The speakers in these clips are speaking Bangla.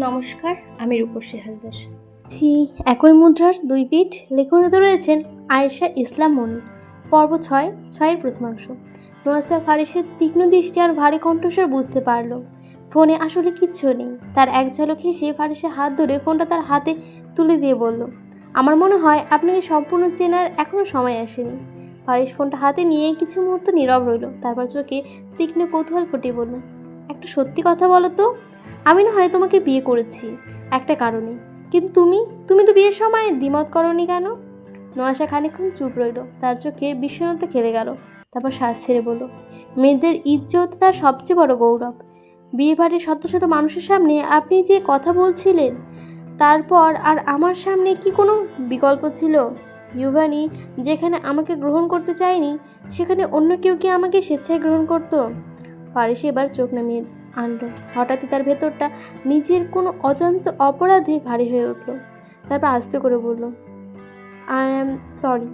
নমস্কার, আমি রূপসী হালদার। ছি, একই মুদ্রার দুই পিঠ লেখনীতে রয়েছেন আয়েশা ইসলাম মনি। পর্ব ছয়, ছয়ের প্রথমাংশ। নোয়াসা ফারিসের তীক্ষ্ণ দৃষ্টি আর ভারী কণ্ঠস্বর বুঝতে পারল। ফোনে আসলে কিচ্ছু নেই। তার এক ঝলক হেসে ফারিসের হাত ধরে ফোনটা তার হাতে তুলে দিয়ে বলল, আমার মনে হয় আপনাকে সম্পূর্ণ চেনার এখনও সময় আসেনি। ফারিস ফোনটা হাতে নিয়ে কিছু মুহূর্ত নীরব রইল। তারপর চোখে তীক্ষ্ণ কৌতূহল ফুটিয়ে বলল, একটা সত্যি কথা বলো তো? আমি না হয় তোমাকে বিয়ে করেছি, একটা কারণে। কিন্তু তুমি? তুমি তো বিয়ের সময় দ্বিমত করনি কেন? নোয়াশা খানিক্ষণ চুপ রইল। তার চোখে বিষণ্ণতা খেলে গেল। তারপর শ্বাস ছেড়ে বলল, মেয়েদের ইজ্জত তার সবচেয়ে বড় গৌরব। বিয়ে বাড়ির শত শত মানুষের সামনে আপনি যে কথা বলছিলেন, তারপর আর আমার সামনে কি কোনো বিকল্প ছিল? ইউভানি, যেখানে আমাকে গ্রহণ করতে চায়নি, সেখানে অন্য কেউ কি আমাকে স্বেচ্ছায় গ্রহণ করতো? ফারিসি এবার চোখ নামিয়ে আনলো। হঠাৎই তার ভেতরটা নিজের কোনো অজান্ত অপরাধে ভারী হয়ে উঠল। তারপর আস্তে করে বলল আই অ্যাম সরি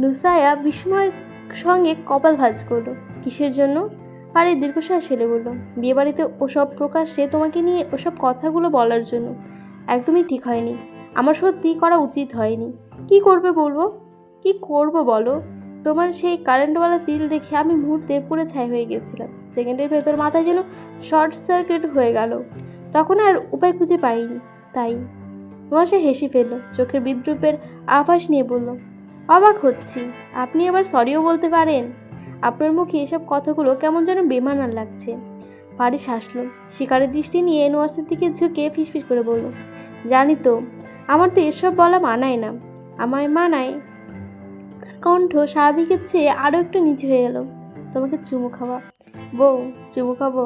নুসায়া বিস্ময় সঙ্গে কপাল ভাঁজ করল। কিসের জন্য? আরে দীর্ঘশ্বাস ছেলে বলল, বিয়েবাড়িতে ওসব প্রকাশ্যে তোমাকে নিয়ে ওসব কথাগুলো বলার জন্য। একদমই ঠিক হয়নি। আমার সত্যি করা উচিত হয়নি। কি করবে বলব? কি করব বলো? তোমার সেই কারেন্টওয়ালা তিল দেখে আমি মুহূর্তে পুরো ছাই হয়ে গেছিলাম সেকেন্ডের ভেতর মাথায় যেন শর্ট সার্কিট হয়ে গেল। তখন আর উপায় খুঁজে পাইনি। তাই নোয়াশা হেসে ফেলল, চোখের বিদ্রুপের আভাস নিয়ে বলল, অবাক হচ্ছি। আপনি আবার সরিও বলতে পারেন? আপনার মুখে এসব কথাগুলো কেমন যেন বেমানার লাগছে। ফারিস হাসল, শিকারের দৃষ্টি নিয়ে নোয়াসের দিকে ঝুঁকে ফিসফিস করে বলল, জানি তো, আমার তো এসব বলা মানায় না। আমায় মানায় তার কণ্ঠ স্বাভাবিকের চেয়ে আরও একটু নিচু হয়ে গেল। তোমাকে চুমু খাওয়া। বউ, চুমু খাব?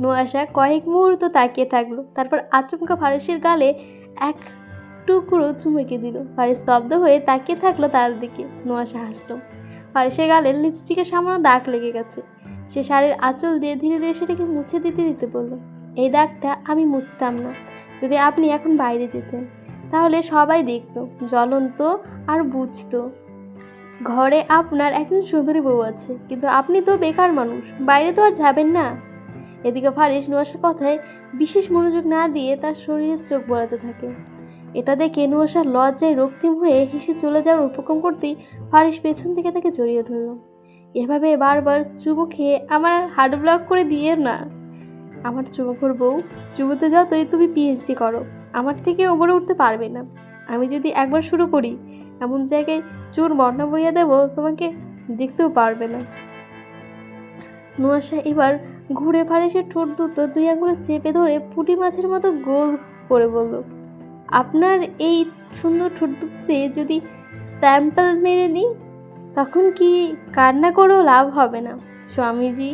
নোয়াশা কয়েক মুহূর্ত তাকিয়ে থাকল, তারপর আচমকা ফারিসের গালে এক টুকরো চুমুকে দিল। ফারিস স্তব্ধ হয়ে তাকিয়ে থাকল তার দিকে। নোয়াশা হাসলো। ফারিসের গালে লিপস্টিকের সামান্য দাগ লেগে গেছে। সে শাড়ির আঁচল দিয়ে ধীরে ধীরে সেটাকে মুছে দিতে দিতে বলল, এই দাগটা আমি মুছতাম না। যদি আপনি এখন বাইরে যেতেন, তাহলে সবাই দেখতো, জ্বলন্ত আর বুঝতো। ঘরে আপনার একজন সুন্দরী বউ আছে, কিন্তু আপনি তো বেকার মানুষ, বাইরে তো আর যাবেন না। এদিকে ফারিস নুয়াশার কথায় বিশেষ মনোযোগ না দিয়ে তার শরীরের চোখ বলাতে থাকে। এটা দেখে নুয়াশার লজ্জায় রক্তিম হয়ে হেসে চলে যাওয়ার উপক্রম করতেই ফারিস পেছন থেকে তাকে জড়িয়ে ধরল। এভাবে বারবার চুমু খেয়ে আমার হার্ট ব্লক করে দিয়ে না। আমার চুমুখোর বউ, চুমুতে যতই তুমি পিএইচডি করো, আমার থেকে ওপরে উঠতে পারবে না। আমি যদি একবার শুরু করি, এমন জায়গায় চোর বর্ণা বইয়া দেবো, তোমাকে দেখতেও পারবে না। নুয়াশা এবার ঘুরে ফারিসের ঠোঁট দুটো দুই আঙুলে চেপে ধরে পুঁটি মাছের মতো গোল করে বলল, আপনার এই সুন্দর ঠোঁট দুটোতে যদি স্ট্যাম্পেল মেরে দিই, তখন কি কান্না করেও লাভ হবে না? স্বামীজি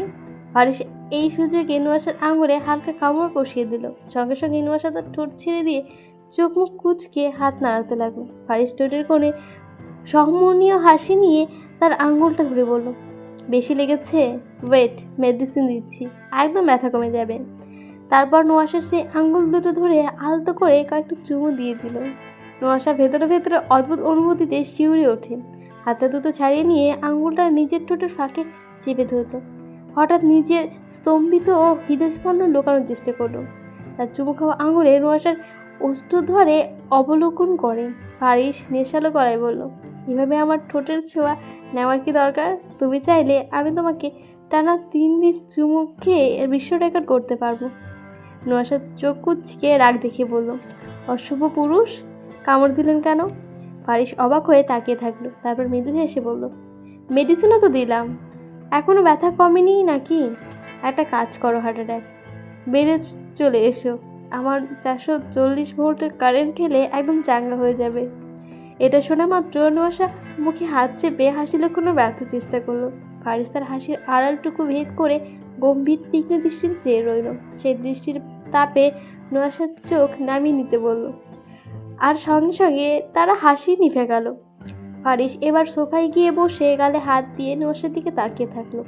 ফারিস এই সুযোগে নুয়াশার আঙুলে হালকা কামড় বসিয়ে দিল। সঙ্গে সঙ্গে নোয়াশা তার ঠোঁট ছেড়ে দিয়ে চোখ মুখ কুচকে হাত নাড়াতে লাগল। ফারিস ঠোঁটের কোণে সহমনীয় হাসি নিয়ে তার আঙ্গুলটা ধরে বলল, বেশি লেগেছে? ওয়েট মেডিসিন দিচ্ছি। একদম ব্যথা কমে যাবে। তারপর নোয়াশার সেই আঙ্গুল দুটো ধরে আলতো করে কয়েকটা চুমু দিয়ে দিল। নোয়াশা ভেতরে ভেতরে অদ্ভুত অনুভূতিতে শিউরে ওঠে। হাতটা দুটো ছাড়িয়ে নিয়ে আঙ্গুলটা নিজের ঠোঁটের ফাঁকে চেপে ধরল। হঠাৎ নিজের স্তম্ভিত ও হৃদয়স্পন্দন লোকানোর চেষ্টা করল। তার চুমু খাওয়া আঙুলে নোয়াশার অষ্ট ধরে অবলোকন করে। ফারিস নেশালো গলায় বলল, এভাবে আমার ঠোঁটের ছোঁয়া নেওয়ার কি দরকার? তুমি চাইলে আমি তোমাকে টানা তিন দিন চুমু খেয়ে এর বিশ্ব রেকর্ড করতে পারব। নোয়াশার চোখ কুচকে রাগ দেখিয়ে বলল, অশুভ পুরুষ? কামড় দিলেন কেন? ফারিস অবাক হয়ে তাকিয়ে থাকল, তারপর মৃদু হেসে বলল, মেডিসিনও তো দিলাম। এখনও ব্যথা কমেনি নাকি? একটা কাজ করো, হার্ট অ্যাটাক। বেড়ে চলে এসো। আমার চারশো চল্লিশ ভোল্টের কারেন্ট খেলে একদম চাঙ্গা হয়ে যাবে। এটা শোনা মাত্র নোয়াশা মুখে হাত চেপে হাসি লুকোনোর ব্যর্থ চেষ্টা করল। ফারিস তার হাসির আড়ালটুকু ভেদ করে গম্ভীর, তীক্ষ্ণ দৃষ্টিতে চেয়ে রইল। সেই দৃষ্টির তাপে নোয়াশার চোখ নামিয়ে নিতে বলল। আর সঙ্গে সঙ্গে তারা হাসি নিভে গেল। ফারিস এবার সোফায় গিয়ে বসে গালে হাত দিয়ে নোয়াশার দিকে তাকিয়ে থাকল।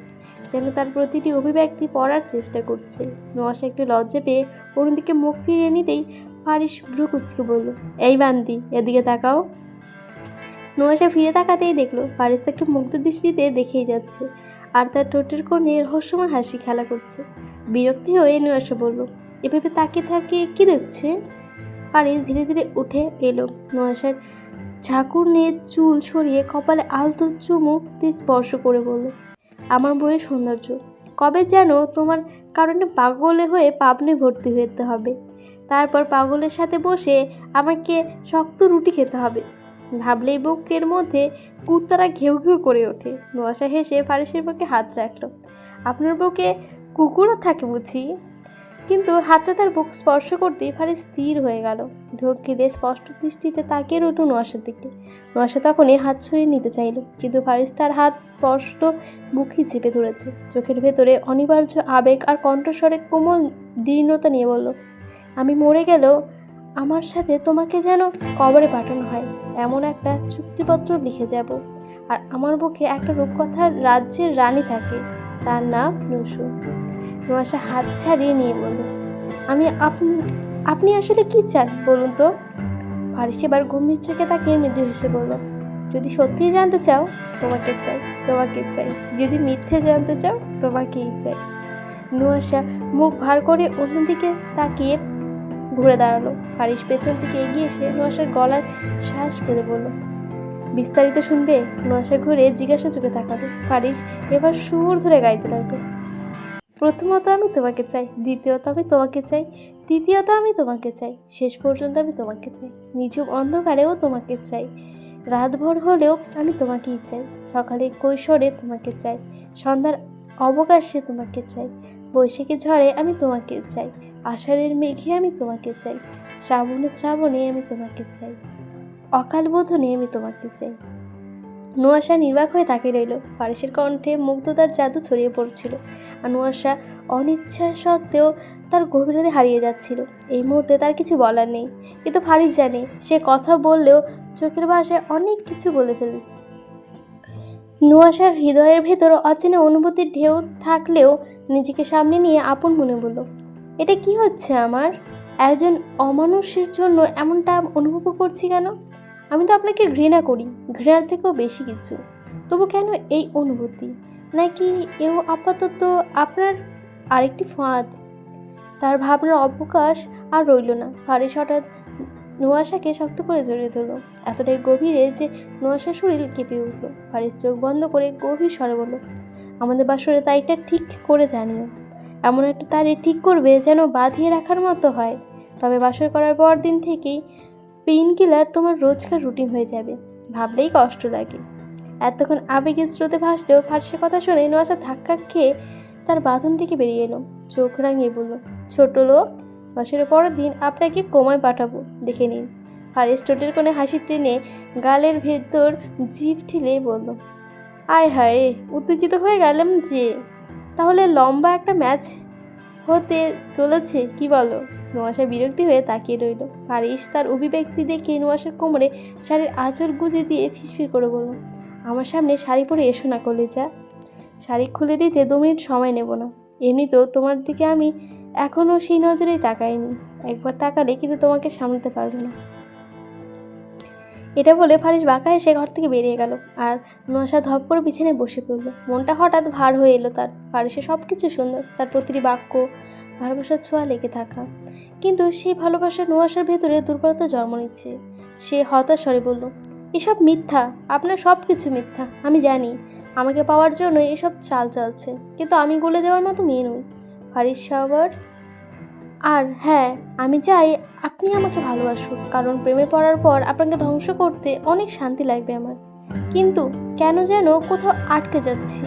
যেন তার প্রতিটি অভিব্যক্তি পড়ার চেষ্টা করছে। নোয়াশা একটু লজ্জা পেয়ে অন্যদিকে মুখ ফিরিয়ে নিতেই ফারিস ভ্রু কুচকে বলল, এই বান্দি, এদিকে তাকাও। নোয়াশা ফিরে তাকাতেই দেখল ফারিস তাকে মুগ্ধ দৃষ্টিতে দেখেই যাচ্ছে আর তার ঠোঁটের কোণে রহস্যময় হাসি খেলা করছে। বিরক্তি হয়ে নোয়াশা বলল, এভাবে তাকিয়ে তাকিয়ে কি দেখছে পারিস ধীরে ধীরে উঠে এলো। নোয়াশার ঝাঁকুর নিয়ে চুল সরিয়ে কপালে আলতো চুমুক স্পর্শ করে বলল আমার বইয়ের সৌন্দর্য। কবে যেন তোমার কারণে পাগলে হয়ে পাবনে ভর্তি হতে হবে। তারপর পাগলের সাথে বসে আমাকে শক্ত রুটি খেতে হবে। ভাবলেই বুকের মধ্যে কুত্তারা ঘেউ ঘেউ করে ওঠে। বসা হেসে ফারিসের বুকে হাত রাখল। আপনার বুকে কুকুরও থাকে বুঝি? কিন্তু হাতটা তার বুক স্পর্শ করতেই ফারিস স্থির হয়ে গেল। ঢোক গিলে স্পষ্ট দৃষ্টিতে তাকিয়ে রইল নোয়াশার দিকে। নোয়াশা তখনই হাত সরিয়ে নিতে চাইল, কিন্তু ফারিস তার হাত স্পষ্ট মুখই চেপে ধরেছে। চোখের ভেতরে অনিবার্য আবেগ আর কণ্ঠস্বরে কোমল দীর্ণতা নিয়ে বলল, আমি মরে গেলেও আমার সাথে তোমাকে যেন কবরে পাঠানো হয়, এমন একটা চুক্তিপত্র লিখে যাব। আর আমার বুকে একটা রূপকথার রাজ্যের রানী থাকে, তার নাম নসু নোয়াশা হাত ছাড়িয়ে নিয়ে বলল, আমি আপনি আসলে কি চান বলুন তো? ফারিস এবার গম্ভীর চোখে তাকে মৃদু হেসে বলল, যদি সত্যিই জানতে চাও, তোমাকে চাই তোমাকে চাই। যদি মিথ্যে জানতে চাও, তোমাকেই চাই। নুয়াশা মুখ ভার করে অন্যদিকে তাকিয়ে ঘুরে দাঁড়াল। ফারিস পেছন দিকে এগিয়ে এসে নোয়াশার গলার শ্বাস ফেলে বলল, বিস্তারিত শুনবে? নুয়াশা ঘুরে জিজ্ঞাসা চোখে তাকালো। ফারিস এবার সুর ধরে গাইতে লাগল প্রথমত আমি তোমাকে চাই, দ্বিতীয়ত আমি তোমাকে চাই, তৃতীয়ত আমি তোমাকে চাই, শেষ পর্যন্ত আমি তোমাকে চাই। নিঝুম অন্ধকারেও তোমাকে চাই। রাতভর হলেও আমি তোমাকেই চাই। সকালে কৈশোরে তোমাকে চাই। সন্ধ্যার অবকাশে তোমাকে চাই। বৈশাখী ঝড়ে আমি তোমাকে চাই। আষাঢ়ের মেঘে আমি তোমাকে চাই। শ্রাবণে শ্রাবণে আমি তোমাকে চাই। অকাল বোধনে আমি তোমাকে চাই। নোয়াশা নির্বাক হয়ে তাকিয়ে রইল। ফারিসের কণ্ঠে মুগ্ধতার জাদু ছড়িয়ে পড়ছিল। আর নোয়াশা অনিচ্ছা সত্ত্বেও তার গভীরতা হারিয়ে যাচ্ছিল। এই মুহূর্তে তার কিছু বলার নেই। কিন্তু ফারিস জানে, সে কথা বললেও চোখের ভাষায় অনেক কিছু বলে ফেলেছে। নোয়াশার হৃদয়ের ভেতর অচেনা অনুভূতির ঢেউ থাকলেও নিজেকে সামনে নিয়ে আপন মনে বলল এটা কি হচ্ছে আমার? একজন অমানুষের জন্য এমনটা অনুভব করছি কেন? আমি তো আপনাকে ঘৃণা করি, ঘৃণার থেকেও বেশি কিছু। তবু কেন এই অনুভূতি? নাকি এও আপাতত আপনার আরেকটি ফাঁদ? তার ভাবনার অবকাশ আর রইল না। ফারিস হঠাৎ নোয়াশাকে শক্ত করে জড়িয়ে ধরল। এতটাই গভীরে যে নোয়াশার শরীর কেঁপে উঠল। ফারিস চোখ বন্ধ করে গভীর স্বরে বলল, আমাদের বাসরে তারিখটা ঠিক করে জানিও। এমন একটা তারিখ ঠিক করবে যেন বাঁধিয়ে রাখার মতো হয়। তবে বাসর করার পর দিন থেকেই পেইন কিলার তোমার রোজকার রুটিন হয়ে যাবে। ভাবলেই কষ্ট লাগে। এতক্ষণ আবেগের স্রোতে ভাসলেও ফার্সি কথা শুনে নোয়াশা ধাক্কা খেয়ে তার বাঁধন থেকে বেরিয়ে এলো। চোখ রাঙিয়ে বলল, ছোট লোক মাসের পরের দিন আপনাকে কোমায় পাঠাবো। দেখে নিন। ফারিস টোটের কোণে হাসি টেনে গালের ভেতর জিভ ঠিলে বলল, আয় হায়, উত্তেজিত হয়ে গেলাম যে, তাহলে লম্বা একটা ম্যাচ হতে চলেছে, কি বলো? নোয়াশা বিরক্তি হয়ে তাকিয়ে রইল। ফারিস তার অভিব্যক্তি দেখে নোয়াশার কোমরে শাড়ির আঁচল গুজে দিয়ে ফিসফির করে বলল, আমার সামনে শাড়ি পরে এসো না কলেজা। শাড়ি খুলে দিতে দু মিনিট সময় নেব না। এমনিতেও তোমার দিকে আমি এখনও সেই নজরেই তাকাইনি। একবার তাকালে কিন্তু তোমাকে সামলাতে পারবে না। এটা বলে ফারিস বাঁকা এসে ঘর থেকে বেরিয়ে গেল আর নোয়াশা ধপ করে বিছানায় বসে পড়ল। মনটা হঠাৎ ভার হয়ে এলো তার। ফারিসে সব কিছু সুন্দর। তার প্রতিটি বাক্য ভালোবাসার ছোঁয়া লেগে থাকা। কিন্তু সেই ভালোবাসা নোয়াশার ভেতরে দুর্বলতা জন্ম নিচ্ছে। সে হতাশ বলল, এসব মিথ্যা, আপনার সব কিছু মিথ্যা, আমি জানি। আমাকে পাওয়ার জন্য এসব চাল চালছে, কিন্তু আমি গলে যাওয়ার মতো মেয়ে নই। ফারিস সাওয়ার, আর হ্যাঁ আমি চাই আপনি আমাকে ভালোবাসুন কারণ প্রেমে পড়ার পর আপনাকে ধ্বংস করতে অনেক শান্তি লাগবে আমার। কিন্তু কেন যেন কোথাও আটকে যাচ্ছি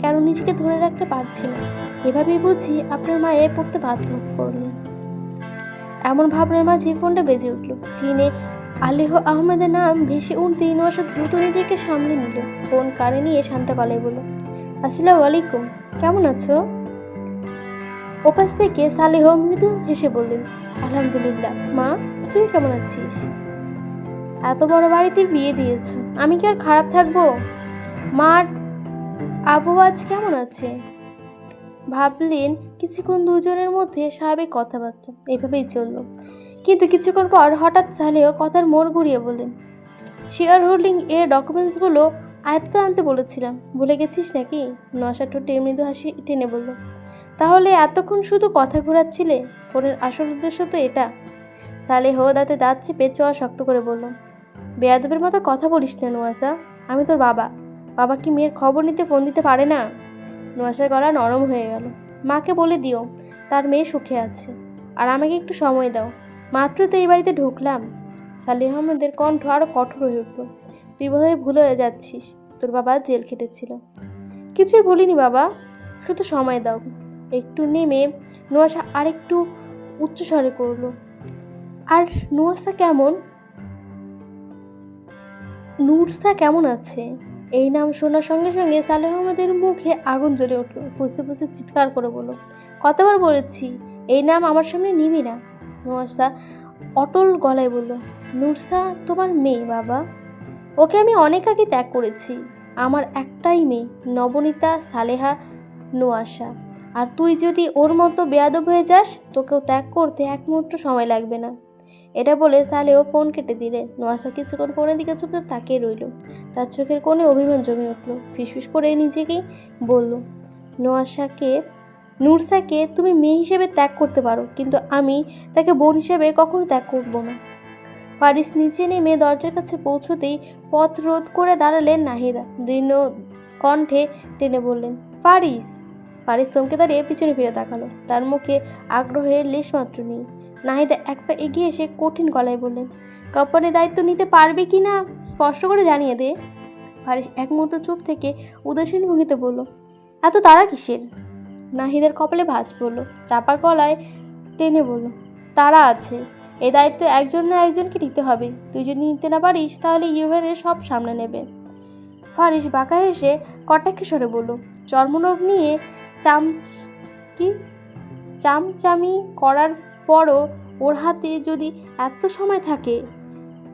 কেন নিজেকে ধরে রাখতে পারছি না। এভাবেই বুঝি আপনার মা এ পড়তে বাধ্য করলেন। এমন ভাবনার মাঝে ফোনটা বেজে উঠল। স্ক্রিনে আলেহ আহমেদের নাম ভেসে উঠতেই নোয়াশা দ্রুত নিজেকে সামলে নিল। ফোন কানে নিয়ে শান্ত গলায় বলল, আসসালামু আলাইকুম। কেমন আছো? ওপাশ থেকে সালেহ মৃদু হেসে বললেন, আলহামদুলিল্লাহ। মা, তুই কেমন আছিস? এত বড় বাড়িতে বিয়ে দিয়েছ। আমি কি আর খারাপ থাকব? মার আবু আজ কেমন আছে? ভাবলেন কিছুক্ষণ দুজনের মধ্যে স্বাভাবিক কথাবার্তা এভাবেই চলল। কিন্তু কিছুক্ষণ পর হঠাৎ সালেহ কথার মোড় ঘুরিয়ে বললেন শেয়ার হোল্ডিং এর ডকুমেন্টসগুলো আয়ত্ত আনতে বলেছিলাম। ভুলে গেছিস নাকি? নশা ঠোঁটে মৃদু হাসি টেনে বলল, তাহলে এতক্ষণ শুধু কথা ঘোরাচ্ছিলে? ফোনের আসল উদ্দেশ্য তো এটা। সালে হো দাঁতে দাঁত চেপে চোয়া শক্ত করে বলল, বেয়াদবের মতো কথা বলিস না নোয়াসা আমি তোর বাবা। বাবা কি মেয়ের খবর নিতে ফোন দিতে পারে না? নোয়াসার গলা নরম হয়ে গেল। মাকে বলে দিও, তার মেয়ে সুখে আছে। আর আমাকে একটু সময় দাও। মাত্র তো এই বাড়িতে ঢুকলাম। সালেহ আহমেদের কণ্ঠ আরও কঠোর হয়ে উঠল। তুই বোধহয় ভুল হয়ে যাচ্ছিস। তোর বাবা জেল খেটেছিল। কিছুই বলিনি বাবা। শুধু সময় দাও। একটু নেমে নোয়াশা আরেকটু উচ্চস্বরে করল, আর নুয়াশা কেমন? নুরসা কেমন আছে? এই নাম শোনার সঙ্গে সঙ্গে সালেহ আহমেদের মুখে আগুন জ্বলে উঠল। ফুসতে ফুসতে চিৎকার করে বলল, কতবার বলেছি, এই নাম আমার সামনে নিবি না? নুয়াশা অটল গলায় বলল, নুরসা, তোমার মেয়ে, বাবা। ওকে আমি অনেক আগে ত্যাগ করেছি। আমার একটাই মেয়ে, নবনীতা সালেহা নোয়াশা আর তুই যদি ওর মতো বেয়াদব হয়ে যাস, তোকেও ত্যাগ করতে এক মুহূর্ত সময় লাগবে না। এটা বলে সালেও ফোন কেটে দিলে। নোয়াশা কিছুক্ষণ ফোনের দিকে চুপচাপ তাকিয়ে রইল। তার চোখের কোণে অভিমান জমে উঠল। ফিসফিস করে নিজেকেই বলল নোয়াশাকে নুরসাকে তুমি মেয়ে হিসেবে ত্যাগ করতে পারো, কিন্তু আমি তাকে বোন হিসেবে কখনো ত্যাগ করব না। পারিস নিচে নেমে দরজার কাছে পৌঁছতেই পথ রোধ করে দাঁড়ালেন নাহিদা। দৃঢ় কণ্ঠে টেনে বললেন পারিস পারিস থমকে দাঁড়িয়ে পিছনে ফিরে তাকালো। তার মুখে আগ্রহের লেশমাত্র নেই। নাহিদা এক পা এগিয়ে এসে কঠিন গলায় বললেন কোম্পানির দায়িত্ব নিতে পারবে কি না? স্পষ্ট করে জানিয়ে দে। পারিস এক মুহূর্ত চুপ থেকে উদাসীন ভঙ্গিতে বলল, এত তারা কিসের? নাহিদের কপালে ভাঁজ পড়ল, চাপা গলায় টেনে বলল তারা আছে। এ দায়িত্ব একজন না একজনকে নিতে হবে। তুই যদি নিতে না পারিস, তাহলে ইউভেনের সব সামনে নেবে। ফারিস বাঁকা হেসে কটাক্ষে সরে বলল, চর্মরোগ নিয়ে চাম কি? চামচামি করার পরও ওর হাতে যদি এত সময় থাকে,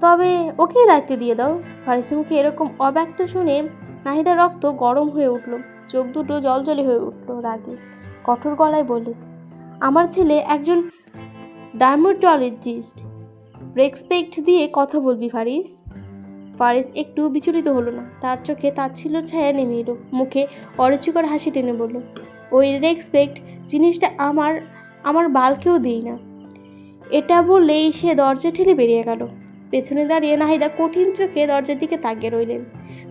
তবে ওকেই দায়িত্ব দিয়ে দাও। ফারিসের মুখে এরকম অব্যক্ত শুনে নাহিদার রক্ত গরম হয়ে উঠল। চোখ দুটো জলজলে হয়ে উঠল রাগে। কঠোর গলায় বললেন আমার ছেলে একজন ডার্মাটোলজিস্ট। রেসপেক্ট দিয়ে কথা বলবি ফারিস? ফারিস একটু বিচলিত হলো না। তার চোখে তার ছিল ছায়া নেমে এলো। মুখে অরুচিকর হাসি টেনে বলল, ওই রেসপেক্ট জিনিসটা আমার আমার বালকেও দিই না। এটা বলেই সে দরজা ঠেলে বেরিয়ে গেল। পেছনে দাঁড়িয়ে নাহিদা কঠিন চোখে দরজার দিকে তাকিয়ে রইলেন।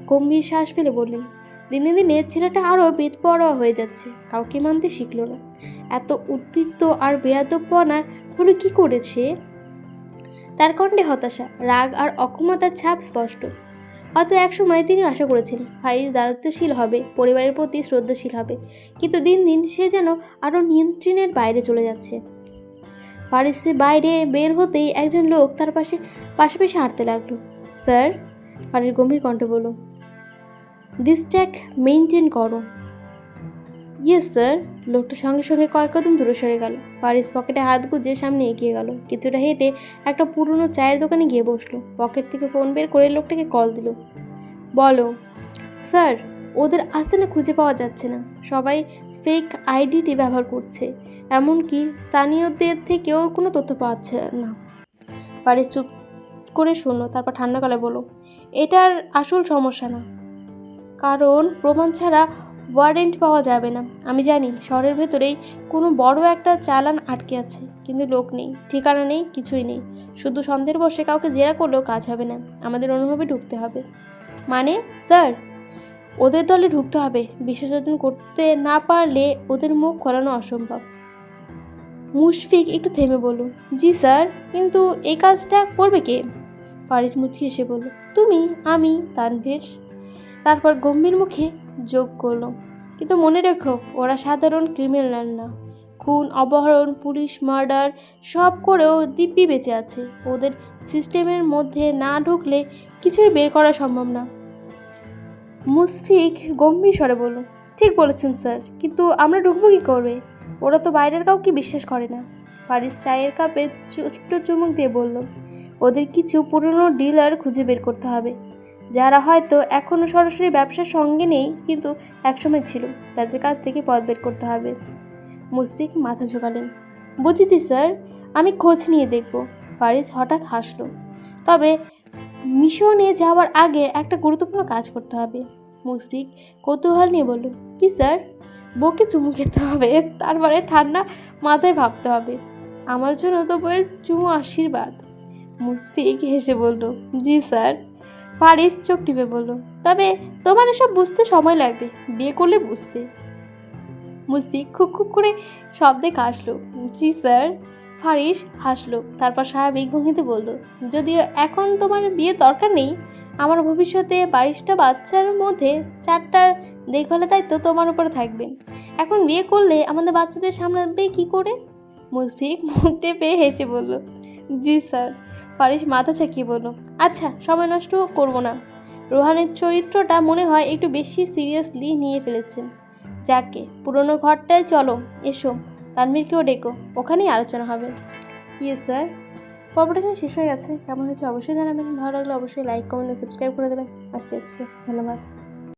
গম্ভীর শ্বাস ফেলে বললেন, দিনে দিনে ছেলেটা আরও বেদপরোয়া হয়ে যাচ্ছে, কাউকে মানতে শিখল না। এত উদ্দীপ্ত আর বেয়াদবপনা, হলো কি করেছে তার কণ্ঠে হতাশা, রাগ আর অক্ষমতার ছাপ স্পষ্ট। হয়তো এক সময় তিনি আশা করেছেন ফারিস দায়িত্বশীল হবে, পরিবারের প্রতি শ্রদ্ধাশীল হবে। কিন্তু দিন দিন সে যেন আরও নিয়ন্ত্রণের বাইরে চলে যাচ্ছে। ফারিসে বাইরে বের হতেই একজন লোক তার পাশে, পাশাপাশি হাঁটতে লাগল। স্যার? ফারিস গম্ভীর কণ্ঠ বলল, ডিস্ট্যাক মেনটেন করো। ইয়েস স্যার লোকটা সঙ্গে সঙ্গে কয়েক কদম দূরে সরে গেল। ফারিস পকেটে হাত গুজে সামনে এগিয়ে গেল। কিছুটা হেঁটে একটা পুরনো চায়ের দোকানে গিয়ে বসল। পকেট থেকে ফোন বের করে লোকটাকে কল দিল। বলো, স্যার, ওদের আস্তে না খুঁজে পাওয়া যাচ্ছে না। সবাই ফেক আইডিটি ব্যবহার করছে। এমনকি স্থানীয়দের থেকেও কোনো তথ্য পাচ্ছে না। ফারিস চুপ করে শুনলো, তারপর ঠান্ডা গলায় বলো এটার আসল সমস্যা না। কারণ প্রমাণ ছাড়া ওয়ারেন্ট পাওয়া যাবে না। আমি জানি শহরের ভেতরেই কোনো বড় একটা চালান আটকে আছে, কিন্তু লোক নেই, ঠিকানা নেই, কিছুই নেই। শুধু সন্দেহের বসে কাউকে জেরা করলেও কাজ হবে না, আমাদের অনুভবে ঢুকতে হবে। মানে স্যার? ওদের দলে ঢুকতে হবে বিশ্বাস অর্জন করতে না পারলে ওদের মুখ খোলানো অসম্ভব। মুশফিক, একটু থেমে বলল জি, স্যার, কিন্তু এই কাজটা করবে কে? ফারিস মুচকি এসে বলল, তুমি, আমি, তানভীর। তারপর গম্ভীর মুখে যোগ করল। কিন্তু মনে রেখো, ওরা সাধারণ ক্রিমিনাল না। খুন, অপহরণ, পুলিশ মার্ডার সব করেও দিব্যি বেঁচে আছে। ওদের সিস্টেমের মধ্যে না ঢুকলে কিছুই বের করা সম্ভব না। মুসফিক গম্ভীর স্বরে বলল, ঠিক বলেছেন স্যার, কিন্তু আমরা ঢুকবো কী করবে ওরা তো বাইরের কাউকে বিশ্বাস করে না। পারিস চায়ের কাপে ছোট্ট চুমুক দিয়ে বলল, ওদের কিছু পুরনো ডিলার খুঁজে বের করতে হবে। যারা হয়তো এখনও সরাসরি ব্যবসার সঙ্গে নেই, কিন্তু একসময় ছিল, তাদের কাছ থেকে পথ বের করতে হবে। মুশফিক মাথা ঝুঁকালেন। বুঝেছি, স্যার, আমি খোঁজ নিয়ে দেখব। ফারিস হঠাৎ হাসলো। তবে মিশনে যাওয়ার আগে একটা গুরুত্বপূর্ণ কাজ করতে হবে। মুশফিক কৌতূহল নিয়ে বলল, কি, স্যার? বউকে চুমু খেতে হবে, তারপরে ঠান্ডা মাথায় ভাবতে হবে। আমার জন্য তো বউয়ের চুমু আশীর্বাদ। মুসফিক হেসে বলল, জি, স্যার। ফারিস চোখ টিপে বলল, তবে তোমার এসব বুঝতে সময় লাগবে, বিয়ে করলে বুঝতে। মুসফিক খুক খুক করে শব্দে কাশলো, জি, স্যার। ফারিস হাসলো, তারপর স্বাভাবিক ভঙ্গিতে বলল, যদিও এখন তোমার বিয়ের দরকার নেই, আমার ভবিষ্যতে বাইশটা বাচ্চার মধ্যে চারটার দেখভালের দায়িত্ব তোমার উপরে থাকবে। এখন বিয়ে করলে আমাদের বাচ্চাদের সামলাবে কি করে? মুসফিক মুখ টেপে হেসে বলল, জি, স্যার। ফারিস মাথা চাকিয়ে বলল আচ্ছা সময় নষ্ট করব না। রোহানের চরিত্রটা মনে হয় একটু বেশি সিরিয়াসলি নিয়ে ফেলেছে। যাকে, পুরনো ঘরটায় চলো, এসো, তানভীরকেও ডেকো, ওখানেই আলোচনা হবে। ইয়ে স্যার। পর্বটা এখানে শেষ হয়ে গেছে। কেমন হয়েছে অবশ্যই জানাবেন। ভালো লাগলে অবশ্যই লাইক, কমেন্ট, সাবস্ক্রাইব করে দেবেন। আসছি আজকে। ধন্যবাদ।